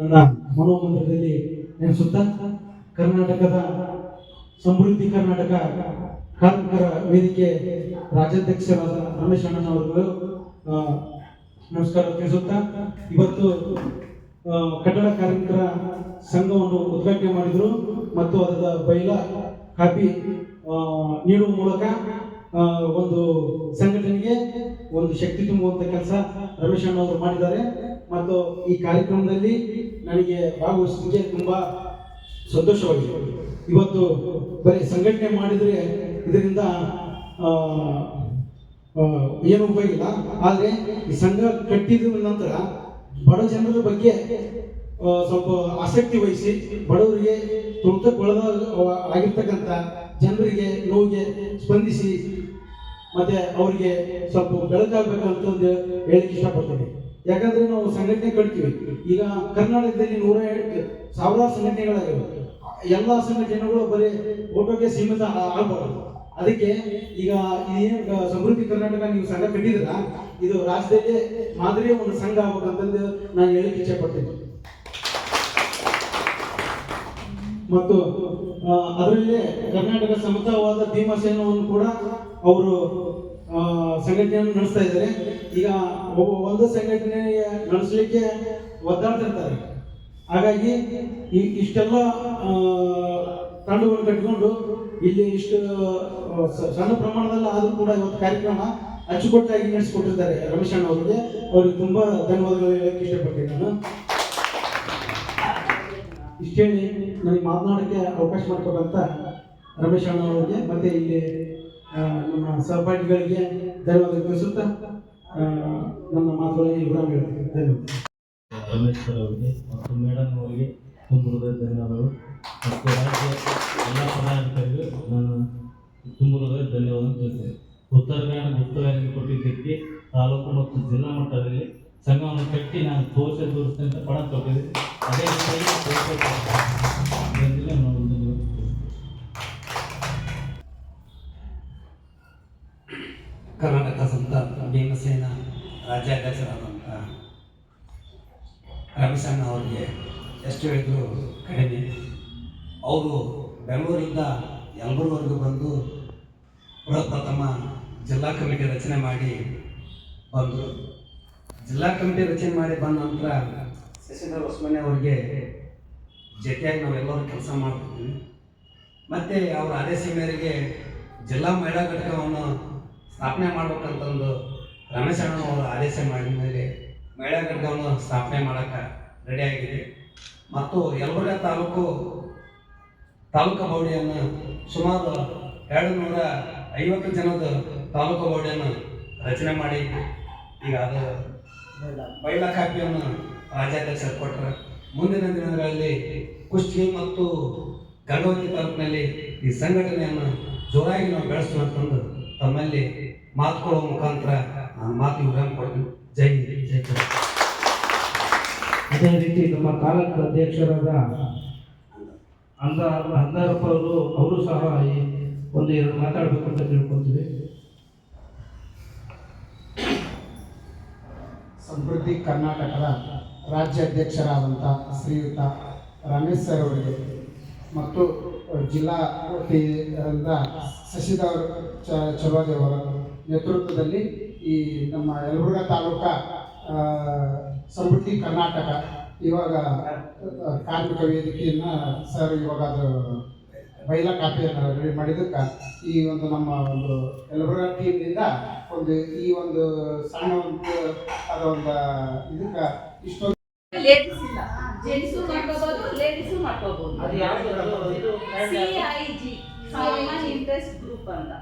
ಮನೋಮಂದಿರದಲ್ಲಿ ನೆನೆಸುತ್ತಾ ಕರ್ನಾಟಕದ ಸಮೃದ್ಧಿ ಕರ್ನಾಟಕ ಕಾರ್ಮಿಕರ ವೇದಿಕೆ ರಾಜ್ಯಾಧ್ಯಕ್ಷರಾದ ರಮೇಶ್ ಅಣ್ಣನವರುಗಳು ನಮಸ್ಕಾರ ತಿಳಿಸುತ್ತಾ, ಇವತ್ತು ಕಟ್ಟಡ ಕಾರ್ಮಿಕರ ಸಂಘವನ್ನು ಉದ್ಘಾಟನೆ ಮಾಡಿದರು ಮತ್ತು ಅದರ ಬೈಲ ಕಾಪಿ ನೀಡುವ ಮೂಲಕ ಒಂದು ಸಂಘಟನೆಗೆ ಒಂದು ಶಕ್ತಿ ತುಂಬುವಂಥ ಕೆಲಸ ರಮೇಶ್ ಅಣ್ಣ ಅವರು ಮಾಡಿದ್ದಾರೆ. ಮತ್ತು ಈ ಕಾರ್ಯಕ್ರಮದಲ್ಲಿ ನನಗೆ ಭಾಗವಹಿಸಲಿಕ್ಕೆ ತುಂಬಾ ಸಂತೋಷವಾಗಿದೆ. ಇವತ್ತು ಬರೀ ಸಂಘಟನೆ ಮಾಡಿದರೆ ಇದರಿಂದ ಏನು ಉಪಯೋಗ ಇಲ್ಲ. ಆದರೆ ಈ ಸಂಘ ಕಟ್ಟಿದ ನಂತರ ಬಡ ಜನರ ಬಗ್ಗೆ ಸ್ವಲ್ಪ ಆಸಕ್ತಿ ವಹಿಸಿ ಬಡವರಿಗೆ ತುಳಿತಕ್ಕೊಳದ ಆಗಿರ್ತಕ್ಕಂಥ ಜನರಿಗೆ ನೋವಿಗೆ ಸ್ಪಂದಿಸಿ ಮತ್ತೆ ಅವರಿಗೆ ಸ್ವಲ್ಪ ಬೆಳಕಾಗಬೇಕಂತ ಒಂದು ಹೇಳಿಕ್ಕೆ ಇಷ್ಟಪಡ್ತೇನೆ. ಯಾಕಂದ್ರೆ ನಾವು ಸಂಘಟನೆ ಕಳಿತೀವಿ ಈಗ ಕರ್ನಾಟಕದಲ್ಲಿ ನೂರ ಸಾವಿರಾರು ಸಂಘಟನೆಗಳಾಗಿವೆ. ಎಲ್ಲ ಸಂಘಟನೆಗಳು ಬರೀ ಫೋಟೋಗೆ ಸೀಮಿತ ಆಗಬಾರದು ಆಗ್ಬಾರ್ದು. ಅದಕ್ಕೆ ಈಗ ಏನು ಸಮೃದ್ಧಿ ಕರ್ನಾಟಕ ನೀವು ಸಂಘ ಕಟ್ಟಿದ್ರ ಇದು ರಾಜ್ಯದಲ್ಲಿ ಮಾದರಿಯ ಒಂದು ಸಂಘ ಆಗ್ಬೇಕಂತಂದು ನಾನು ಹೇಳಿಕ್ಕೆ ಇಚ್ಛೆ ಪಡ್ತೀನಿ ಮತ್ತು ಅದರಲ್ಲಿ ಕರ್ನಾಟಕ ಸಮತವಾದ ಭೀಮಸೇನವನ್ನು ಕೂಡ ಅವರು ಸಂಘಟನೆಯನ್ನು ನಡೆಸ್ತಾ ಇದ್ದಾರೆ. ಈಗ ಒಂದು ಸಂಘಟನೆ ನಡೆಸಲಿಕ್ಕೆ ಒದ್ದಾಡ್ತಿರ್ತಾರೆ. ಹಾಗಾಗಿ ಈ- ಇಷ್ಟೆಲ್ಲ ತಂಡವನ್ನು ಕಟ್ಟಿಕೊಂಡು ಇಲ್ಲಿ ಇಷ್ಟು ಸಣ್ಣ ಪ್ರಮಾಣದಲ್ಲಿ ಆದರೂ ಕೂಡ ಇವತ್ತು ಕಾರ್ಯಕ್ರಮ ಅಚ್ಚುಕಟ್ಟಾಗಿ ನಡೆಸಿಕೊಟ್ಟಿರ್ತಾರೆ ರಮೇಶ್ ಅವರಿಗೆ ಅವ್ರಿಗೆ ತುಂಬಾ ಧನ್ಯವಾದಗಳು ಹೇಳಕ್ಕೆ ಇಷ್ಟಪಡ್ತೀನಿ ನಾನು. ಇಷ್ಟೇ ನನಗೆ ಮಾತನಾಡೋಕ್ಕೆ ಅವಕಾಶ ಮಾಡಿಕೊಟ್ಟಂತ ರಮೇಶ್ ಅಣ್ಣ ಅವರಿಗೆ, ಮತ್ತೆ ಇಲ್ಲಿ ನಮ್ಮ ಸಹಪಾಠಿಗಳಿಗೆ ಧನ್ಯವಾದ ತಿಳಿಸುತ್ತಾ ನನ್ನ ಮಾತುಗಳಿಗೆ ವಿರಾಮ ಹೇಳ್ತೀನಿ. ಧನ್ಯವಾದ. ರಮೇಶ್ ಅವರಿಗೆ ಮತ್ತು ಮೇಡಮ್ ಅವರಿಗೆ ತುಂಬ ಹೃದಯ ಧನ್ಯವಾದಗಳು. ಮತ್ತು ರಾಜ್ಯ ಎಲ್ಲ ಪದಾಧಿಕಾರಿಗಳು ನಾನು ತುಂಬ ಹೃದಯ ಧನ್ಯವಾದ ತಿಳಿಸ್ತೇನೆ. ಉತ್ತರ ಕನ್ನಡ ಉತ್ತರವಾಗಿ ಕೊಟ್ಟಿದ್ದಕ್ಕೆ ತಾಲೂಕು ಮತ್ತು ಜಿಲ್ಲಾ ಕಟ್ಟಿ ನಾನು ತೋರಿಸಿ ತೋರಿಸ್ತೇನೆ ಅಂತ ಪಣ ತೊಗೊಂಡಿದ್ದೆ ಅದೇ ಕರ್ನಾಟಕ ಸಂತ ಭೀಮಸೇನ ರಾಜ್ಯಾಧ್ಯಕ್ಷರಾದಂಥ ರಮೇಶಣ್ಣ ಅವರಿಗೆ ಎಷ್ಟು ಹೇಳಿದ್ರು ಕಡಿಮೆ. ಅವರು ಬೆಂಗಳೂರಿಂದ ಎಲ್ಲರವರೆಗೂ ಬಂದು ಪ್ರಥಮ ಜಿಲ್ಲಾ ಕಮಿಟಿ ರಚನೆ ಮಾಡಿ ಬಂದರು. ಜಿಲ್ಲಾ ಕಮಿಟಿ ರಚನೆ ಮಾಡಿ ಬಂದ ನಂತರ ಶಶಿಧರ್ ಹೊಸಮನೆ ಅವರಿಗೆ ಜೊತೆಯಾಗಿ ನಾವೆಲ್ಲರೂ ಕೆಲಸ ಮಾಡ್ತಿದ್ವಿ. ಮತ್ತು ಅವರ ಆದೇಶ ಮೇರೆಗೆ ಜಿಲ್ಲಾ ಮಹಿಳಾ ಘಟಕವನ್ನು ಸ್ಥಾಪನೆ ಮಾಡ್ಬೇಕಂತಂದು ರಮೇಶ್ ಅಣ್ಣ ಅವರು ಆದೇಶ ಮಾಡಿದ ಮೇಲೆ ಮಹಿಳಾ ಘಟಕವನ್ನು ಸ್ಥಾಪನೆ ಮಾಡೋಕ್ಕೆ ರೆಡಿಯಾಗಿದೆ ಮತ್ತು ಯಲಬುರ್ಗ ತಾಲೂಕು ತಾಲೂಕು ಬೌಡಿಯನ್ನು ಸುಮಾರು ಎರಡು ನೂರ ಐವತ್ತು ಜನದ ತಾಲೂಕು ಬೌಡಿಯನ್ನು ರಚನೆ ಮಾಡಿ ಈಗ ಅದು ಬೈಲ ಕಾಪಿಯನ್ನು ರಾಜ್ಯಾಧ್ಯಕ್ಷರು ಕೊಟ್ರ. ಮುಂದಿನ ದಿನಗಳಲ್ಲಿ ಕುಷ್ಟಗಿ ಮತ್ತು ಗಂಗಾವತಿ ತಾಲೂಕಿನಲ್ಲಿ ಈ ಸಂಘಟನೆಯನ್ನು ಜೋರಾಗಿ ನಾವು ಬೆಳೆಸೋಣ ಅಂತಂದು ತಮ್ಮಲ್ಲಿ ಮಾತು ಕೊಡುವ ಮುಖಾಂತರ ನಾನು ಮಾತು ವಿರಾಮ ಕೊಡ್ತೀನಿ. ಜೈ ಹಿಂದ್, ಜೈ. ಅದೇ ರೀತಿ ನಮ್ಮ ತಾಲೂಕು ಅಧ್ಯಕ್ಷರಾದ ಅಂದ ಅಂದಾರಪ್ಪ ಅವರು ಅವರು ಸಹ ಈ ಒಂದು ಎರಡು ಮಾತಾಡಬೇಕು ಅಂತ ತಿಳ್ಕೊತೀವಿ ಸಮೃದ್ಧಿ ಕರ್ನಾಟಕದ ರಾಜ್ಯಾಧ್ಯಕ್ಷರಾದಂಥ ಶ್ರೀಯುತ ರಮೇಶ್ ಸರ್ ಅವರಿಗೆ ಮತ್ತು ಜಿಲ್ಲಾ ವತಿಯಿಂದ ಶಶಿಧರ್ ಚ ಅವರ ನೇತೃತ್ವದಲ್ಲಿ ಈ ನಮ್ಮ ಯಲಬುರ್ಗ ತಾಲೂಕ ಸಮೃದ್ಧಿ ಕರ್ನಾಟಕ ಇವಾಗ ಕಾರ್ಮಿಕ ವೇದಿಕೆಯನ್ನು ಸರ್ ಇವಾಗ ಅದು ಬೈಲ ಕಾಪಿಯನ್ನು ರೆಡಿ ಮಾಡಿದ್ದಕ್ಕೆ ಈ ಒಂದು ನಮ್ಮ ಒಂದು ಯಲಬುರ್ಗ ಟೀಮ್ನಿಂದ ಒಂದು ಈ ಒಂದು ಸಣ್ಣ ಒಂದು ಅದೊಂದು ಇದಕ್ಕೆ ಇಷ್ಟೊಂದು ಲೇಡೀಸ್ ಇಲ್ಲ ಜೆಂಟ್ಸು ಮಾಡ್ಕೋಬಹುದು ಲೇಡೀಸು ಮಾಡ್ಕೋಬಹುದು ಅದು ಯಾವುದು? ಇದು C I G common interest group ಅಂತ.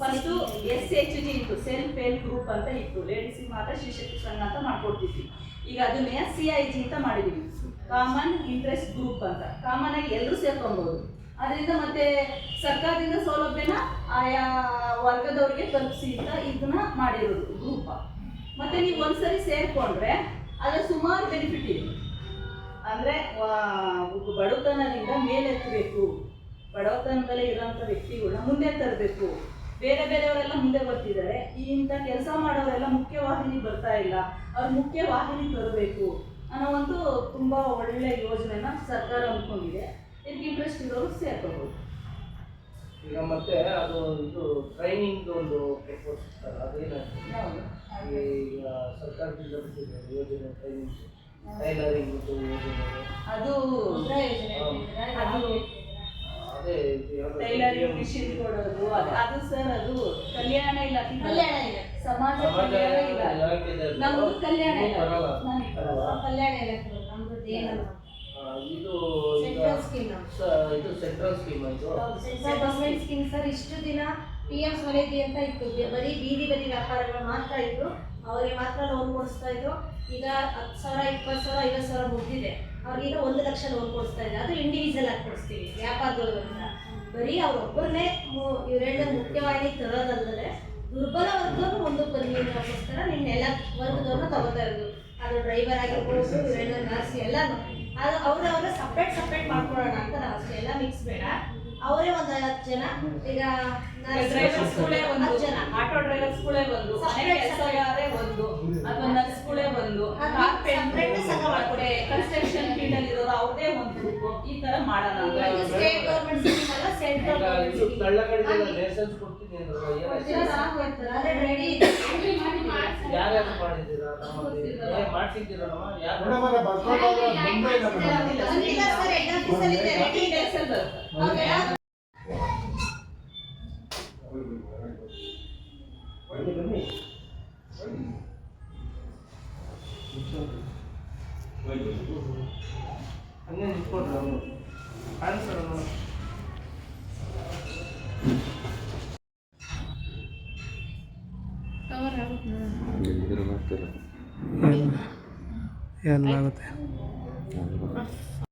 ಫಸ್ಟು ಎಸ್ ಎಚ್ ಜಿ ಇತ್ತು ಸೆಲ್ಫ್ ಹೆಲ್ಪ್ ಗ್ರೂಪ್ ಅಂತ ಇತ್ತು. ಲೇಡೀಸಿಗೆ ಮಾತ್ರ ಶಿಶಕ್ತಿ ಸಂಘ ಅಂತ ಮಾಡ್ಕೊಡ್ತಿದ್ವಿ ಈಗ ಅದನ್ನೇ ಸಿ ಐ ಜಿ ಅಂತ ಮಾಡಿದೀವಿ. ಕಾಮನ್ ಇಂಟ್ರೆಸ್ಟ್ ಗ್ರೂಪ್ ಅಂತ. ಕಾಮನ್ ಆಗಿ ಎಲ್ಲರೂ ಸೇರ್ಕೊಬಹುದು ಅದರಿಂದ ಮತ್ತೆ ಸರ್ಕಾರದಿಂದ ಸೌಲಭ್ಯನ ಆಯಾ ವರ್ಗದವ್ರಿಗೆ ತಲುಪಿಸಿ ಅಂತ ಇದನ್ನ ಮಾಡಿರೋದು ಗ್ರೂಪ ಮತ್ತೆ ನೀವು ಒಂದ್ಸರಿ ಸೇರ್ಕೊಂಡ್ರೆ ಅದ್ರ ಸುಮಾರು ಬೆನಿಫಿಟ್ ಇದೆ. ಅಂದ್ರೆ ಬಡತನದಿಂದ ಮೇಲೆತ್ತಬೇಕು. ಬಡತನದಲ್ಲೇ ಇರುವಂತ ವ್ಯಕ್ತಿಗಳನ್ನ ಮುಂದೆ ತರಬೇಕು. ಬೇರೆ ಬೇರೆಯವರೆಲ್ಲ ಮುಂದೆ ಬರ್ತಿದ್ದಾರೆ. ಈ ಇಂಥ ಕೆಲಸ ಮಾಡೋರೆಲ್ಲ ಮುಖ್ಯವಾಹಿನಿ ಬರ್ತಾ ಇಲ್ಲ. ಅವ್ರು ಮುಖ್ಯವಾಹಿನಿ ತರಬೇಕು ಅನ್ನೋ ಒಂದು ತುಂಬಾ ಒಳ್ಳೆ ಯೋಜನೆನ ಸರ್ಕಾರ ಅಂದ್ಕೊಂಡಿದೆ ಇದಕ್ಕೆ ಇಂಟ್ರೆಸ್ಟ್ ಇರೋರು ಸೇರ್ಕೋಬಹುದು ಈಗ ಮತ್ತೆ ಅದು ಒಂದು ಟ್ರೈನಿಂಗ್ ಒಂದು ಪ್ರಪೋಸ್ ಅದೇನು ಈಗ ಸರ್ಕಾರದಿಂದ ಬಿಟ್ಟಿದೆ ಯೋಜನೆ ಟ್ರೈನಿಂಗ್ ಟೈಲರಿಂಗ್ ಯೋಜನೆ. ಅದು ಅದು ಅದೇ ಇದು ಟೈಲರಿಂಗ್ ಮಿಷಿನ್ ಕೊಡೋದು ಅದು ಅದು ಸರ್ ಅದು ಕಲ್ಯಾಣ ಇಲಾಖೆ ಕಲ್ಯಾಣ ಇಲಾಖೆ. ಸಮಾಜ ಕಲ್ಯಾಣ ಇಲಾಖೆ. ನಮ್ದು ಕಲ್ಯಾಣ ಇಲಾಖೆ. ಕಲ್ಯಾಣ ನಮ್ದು ಏನಲ್ಲ ಇದು ಇದು ಸೆಂಟ್ರಲ್ ಸ್ಕೀಮ್ ಇದು? ಸೆಂಟ್ರಲ್ ಗೌರ್ಮೆಂಟ್ ಸ್ಕೀಮ್ ಸರ್ ಇಷ್ಟು ದಿನ ಪಿ ಎಂ ಸ್ವನಿಧಿ ಅಂತ ಇತ್ತು. ಬರೀ ಬೀದಿ ಬದಿ ವ್ಯಾಪಾರಗಳು ಮಾತ್ರ ಇದ್ರು. ಅವರಿಗೆ ಮಾತ್ರ ಲೋನ್ ಕೊಡಿಸ್ತಾ ಇದ್ರು. ಈಗ ಹತ್ತು ಸಾವಿರ ಇಪ್ಪತ್ತು ಸಾವಿರ ಐವತ್ತು ಸಾವಿರ ಮುಗಿದಿದೆ. ಅವ್ರಿಗೀಗ ಒಂದು ಲಕ್ಷ ಲೋನ್ ಕೊಡಿಸ್ತಾ ಇದೆ ಅದು ಇಂಡಿವಿಜುವಲ್ ಆಗಿ ಕೊಡಿಸ್ತೀವಿ ವ್ಯಾಪಾರದವರು ಅಂತ. ಬರೀ ಅವ್ರೊಬ್ಬರನ್ನೇ ಇವರೆಲ್ಲ ಮುಖ್ಯವಾಗಿ ತರೋದಲ್ಲದೆ ದುರ್ಬಲ ವರ್ಗದವ್ರು ಒಂದು ಬನ್ನಿ ಅನ್ನೋಕ್ಕೋಸ್ಕರ ನಿನ್ನ ಎಲ್ಲ ವರ್ಗದವ್ರನ್ನ ತಗೋತಾ ಇರೋದು. ಅದು ಡ್ರೈವರ್ ಆಗಿರ್ಬೋದು ಇವರೆಲ್ಲ ನರ್ಸ್ ಎಲ್ಲಾನು ಅದು ಅವ್ರವ್ರ ಸಪ್ರೇಟ್ ಸಪ್ರೇಟ್ ಮಾಡ್ಕೊಳ್ಳೋಣ ಅಂತ ನಾವು ಅಷ್ಟೇ. ಎಲ್ಲ ಮಿಕ್ಸ್ ಬೇಡ. ಅವರೇ ಒಂದ್ ಹತ್ತು ಜನ. ಈಗ ಡ್ರೈವರ್ಸ್ಗಳೇ ಒಂದು ಹತ್ತು ಜನ. ಆಟೋ ಒಂದು. ಮನೆ Separate, ಕೆಲಸಗಾರೇ ಒಂದು. ಅಥವಾ ನರ್ಸ್ಗಳೇ ಒಂದು. ಸಂಘ ಮಾಡ್ಕೊಡಿ. ಕನ್ಸ್ಟ್ರಕ್ಷನ್ ಅವ್ರದೇ ಒಂದು ಈ ತರ ಮಾಡಲ್ಲ. ಸ್ಟೇಟ್ ಗೌರ್ಮೆಂಟ್ ಸ್ಕೀಮ್ ಅಲ್ಲ ಸೆಂಟ್ರಲ್ ತಳ್ಳಕಡಿಗೆಲ್ಲ ಲೈಸೆನ್ಸ್ ಕೊಡ್ತೀನಿ ಅಂದ್ರಲ್ಲ, ಏನಾಯ್ತು? ಅದೇ ರೆಡಿ ಯಾರ್ಯಾರು ಮಾಡಿದ್ದೀರಾ ನಮ್ಮಲ್ಲಿ ಏ, ಮಾಡ್ಸಿದ್ದೀರಾ ನಮ್ಮ ಯಾರು ಮೇಡಮ್ ಅವರೇ ಬರ್ಕೊಂಡು ಹೋದ್ರೆ ಬಂದೇ ಇಲ್ಲ ಮೇಡಮ್ ಬಂದಿಲ್ಲ ಸರ್ ಹೆಡ್ ಆಫೀಸಲ್ಲಿ ಇದೆ ರೆಡಿ ಇದೆ Details ಅಲ್ಲಿ ಬರುತ್ತೆ. ಅವ್ರೆಲ್ಲ ಬನ್ನಿ ಬನ್ನಿ ಹಂಗೆ ನಿಂತ್ಕೊಂಡ್ರು ಅವರು ಕಾಣಿಸ್ತಾರ ನೋಡಿ ಎಲ್ಲ ಆಗುತ್ತೆ